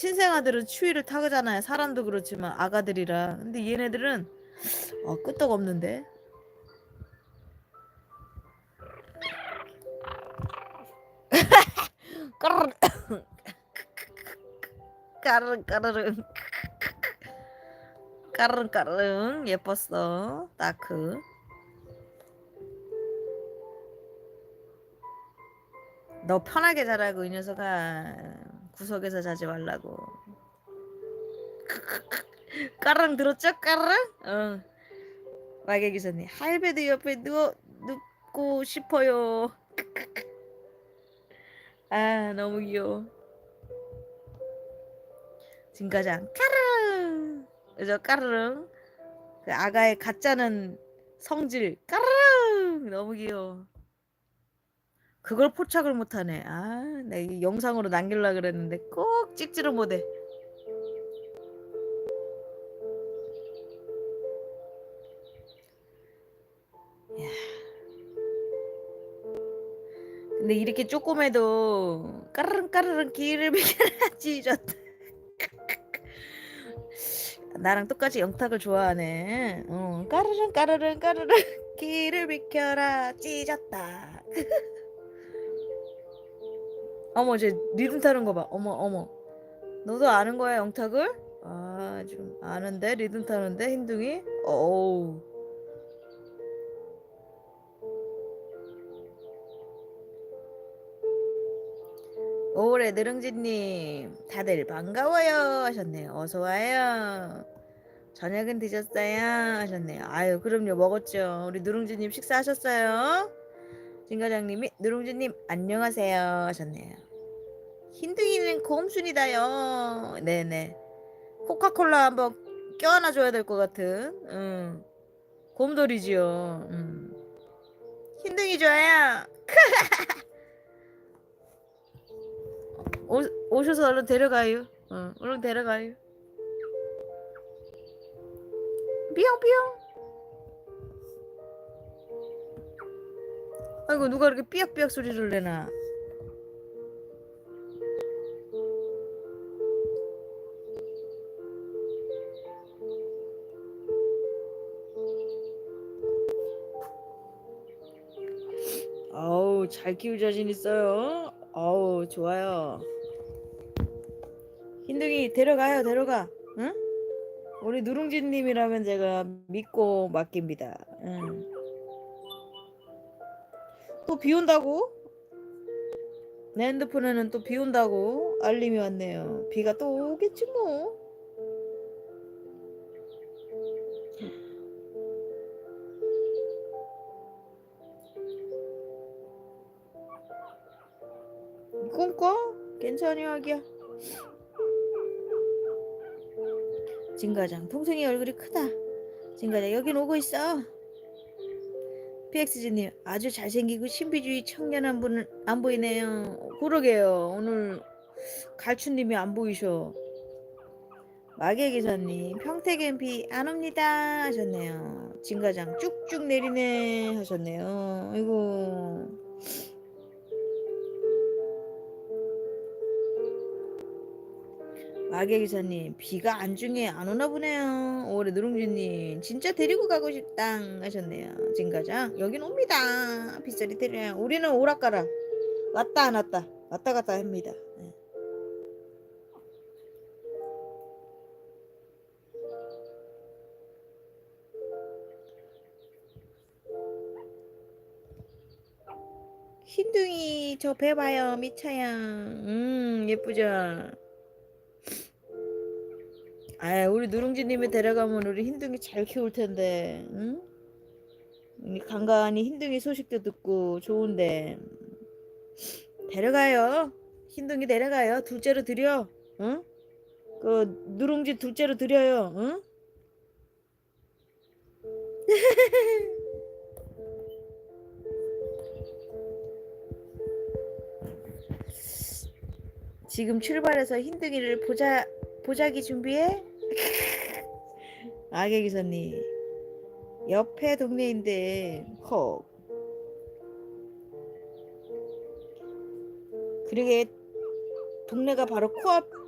신생아들은 추위를 타그잖아요. 사람도 그렇지만 아가들이라. 근데 얘네들은 어, 끄떡 없는데. 까르르 까르르 까르르 까르르 까르르 예뻤어 따크 너 편하게 자라고 이 녀석아 구석에서 자지 말라고. 까르릉 들었죠? 까르릉 어. 마개 기사님 할배도 옆에 누워 눕고 싶어요. 아 너무 귀여워. 진가장 까르릉 그죠? 까르릉 그 아가의 가짜는 성질 까르릉 너무 귀여워 그걸 포착을 못하네 아나 이 영상으로 남길라 그랬는데 꼭 찍지를 못해 야. 근데 이렇게 조금해도 까르릉 까르릉 길을 비켜야지 좋다 나랑 똑같이 영탁을 좋아하네. 어, 까르릉 까르릉 까르릉 길을 비켜라 찢었다. 어머 쟤 리듬 타는 거 봐. 어머 어머. 너도 아는 거야 영탁을? 아좀 아는데 리듬 타는데 흰둥이? 어우. 올해 느릉지님 다들 반가워요 하셨네요. 어서 와요. 저녁은 드셨어요 하셨네요. 아유 그럼요 먹었죠. 우리 누룽지님 식사하셨어요? 진과장님이 누룽지님 안녕하세요 하셨네요. 흰둥이는 고음순이다요. 네네. 코카콜라 한번 껴안아 줘야 될 것 같은. 음. 곰돌이지요. 음. 흰둥이 좋아요. 오, 오셔서 얼른 데려가요. 어, 얼른 데려가요. 삐용삐용. 아이고 누가 이렇게 삐약삐약 소리를 내나. 아우 잘 키울 자신 있어요. 아우 좋아요. 흰둥이 데려가요 데려가. 응? 우리 누룽지님이라면 제가 믿고 맡깁니다. 응. 또 비 온다고? 내 핸드폰에는 또 비 온다고 알림이 왔네요. 비가 또 오겠지 뭐. 꿈꿔? 괜찮이 하기야. 진과장 동생이 얼굴이 크다. 진과장 여긴 오고 있어. PXG님 아주 잘생기고 신비주의 청년 한 분은 안 보이네요. 그러게요. 오늘 갈춘님이 안 보이셔. 마개 기사님 평택엔 비안 옵니다 하셨네요. 진과장 쭉쭉 내리네 하셨네요. 아이고. 마개 기사님 비가 안중에 안 오나 보네요. 올해 누룽지님 진짜 데리고 가고 싶다 하셨네요. 진가장 여긴 옵니다. 빗소리 들려요. 우리는 오락가라 왔다 안 왔다 왔다 갔다 합니다. 네. 흰둥이 저 배 봐요 미차야. 음 예쁘죠. 아, 우리 누룽지님이 데려가면 우리 흰둥이 잘 키울 텐데, 응? 이 간간히 흰둥이 소식도 듣고 좋은데 데려가요. 흰둥이 데려가요. 둘째로 드려, 응? 그 누룽지 둘째로 드려요, 응? 지금 출발해서 흰둥이를 보자 보자기 준비해. 아개 기사님 옆에 동네인데 헉. 그러게 동네가 바로 코앞